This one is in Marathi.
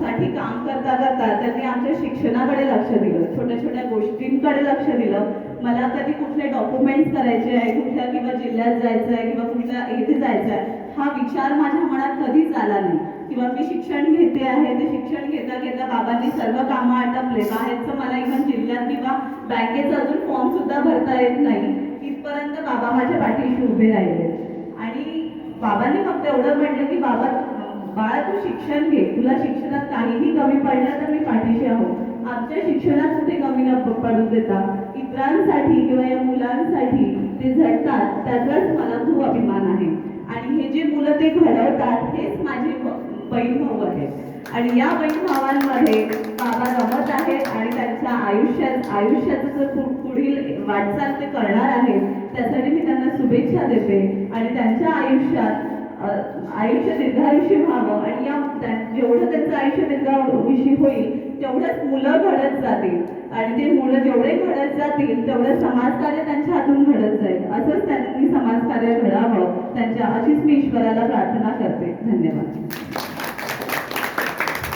साठी काम करता करता त्यांनी आमच्या शिक्षणाकडे लक्ष दिलं छोट्या छोट्या गोष्टींकडे लक्ष दिलं. मला कधी कुठले डॉक्युमेंट्स करायचे आहे कुठल्या किंवा जिल्ह्यात जायचं आहे किंवा कुठल्या इथे जायचं आहे हा विचार माझ्या मनात कधीच आला नाही. किंवा मी शिक्षण घेते आहे ते शिक्षण घेता घेता बाबांनी सर्व कामं आटपले. बाहेरचं मला इव्हन जिल्ह्यात किंवा बँकेचा अजून फॉर्म सुद्धा भरता येत नाही. इथपर्यंत बाबा माझ्या पाठीशी उभे राहिले. आणि बाबांनी फक्त एवढं म्हटलं की बाबा शिक्षण घे. तुला शिक्षणात काहीही कमी पडलं तर मी पाठीशी आहो. आमच्या शिक्षणात ते कमी न पडू देता इतरांसाठी किंवा या मुलांसाठी ते झटतात त्याचाच मला खूप अभिमान आहे. आणि हे जे मुलं ते घडवतात हेच माझे बहीण भाऊ आहेत. आणि या बहीण भावांमध्ये बाबा रमत आहेत आणि त्यांच्या आयुष्यात आयुष्याचं जर पुढील वाटचाल ते करणार आहेत त्यासाठी मी त्यांना शुभेच्छा देते. आणि त्यांच्या आयुष्यात आयुष्य दीर्घायुष्य व्हावं आणि या जेवढं त्यांचं आयुष्य दीर्घायुषी होईल तेवढंच मुलं घडत जातील. आणि ते मुलं जेवढे घडत जातील तेवढं समाजकार्य त्यांच्या हातून घडत जाईल. असंच त्यांनी समाजकार्य घडावं त्यांच्या अशीच मी ईश्वराला प्रार्थना करते. धन्यवाद.